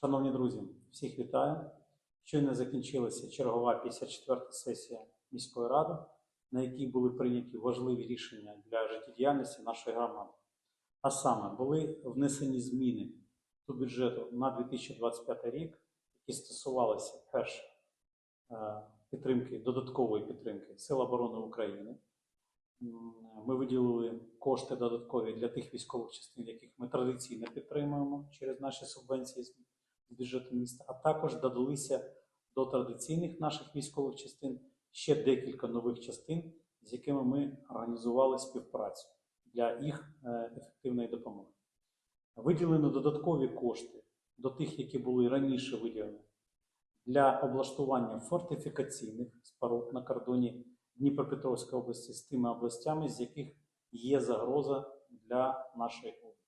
Шановні друзі, всіх вітаю. Щойно закінчилася чергова 54-та сесія міської ради, на якій були прийняті важливі рішення для життєдіяльності нашої громади. А саме були внесені зміни до бюджету на 2025 рік, які стосувалися перше е, підтримки, додаткової підтримки Сил оборони України. Ми виділили кошти додаткові для тих військових частин, яких ми традиційно підтримуємо через наші субвенції бюджету міста, а також додалися до традиційних наших військових частин ще декілька нових частин, з якими ми організували співпрацю для їх е, ефективної допомоги. Виділено додаткові кошти до тих, які були раніше виділені для облаштування фортифікаційних споруд на кордоні Дніпропетровської області з тими областями, з яких є загроза для нашої області.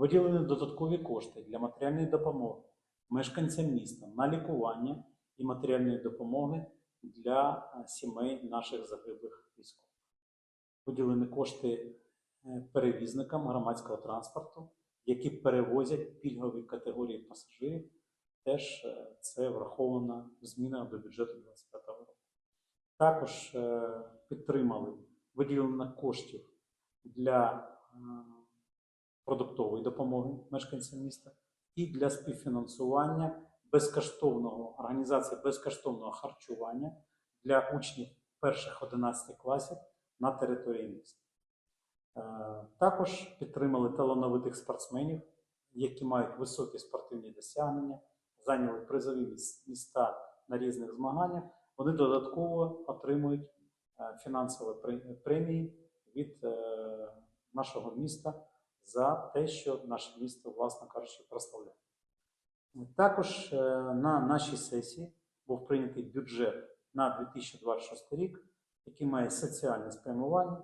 Виділені додаткові кошти для матеріальної допомоги мешканцям міста на лікування і матеріальної допомоги для е, сімей наших загиблих військових. Виділені кошти е, перевізникам громадського транспорту, які перевозять пільгові категорії пасажирів. Теж е, це враховано в змінах до бюджету 2025 року. Також підтримали виділення коштів для продуктової допомоги мешканцям міста і для співфінансування безкоштовного організації безкоштовного харчування для учнів перших 11 класів на території міста. Е, Також підтримали талановитих спортсменів, які мають високі спортивні досягнення, зайняли призові міста на різних змаганнях. Вони додатково отримують е, фінансові премії від е, нашого міста за те, що наше місто, власне кажучи, прославляє. Також е, на нашій сесії був прийнятий бюджет на 2026 рік, який має соціальне спрямування.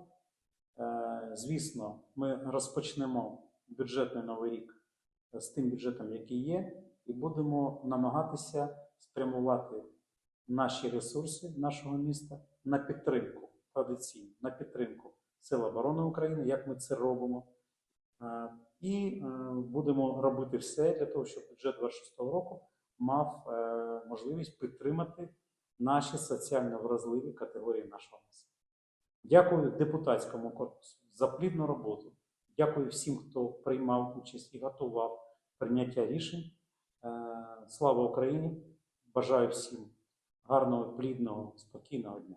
Е, Звісно, ми розпочнемо бюджетний новий рік з тим бюджетом, який є, і будемо намагатися спрямувати наші ресурси нашого міста на підтримку традиційно, на підтримку Сил оборони України, як ми це робимо. Е, І е, будемо робити все для того, щоб бюджет 26 року мав е, можливість підтримати наші соціально вразливі категорії нашого населення. Дякую депутатському корпусу за плідну роботу. Дякую всім, хто приймав участь і готував прийняття рішень. Слава Україні! Бажаю всім гарного, плідного, спокійного дня.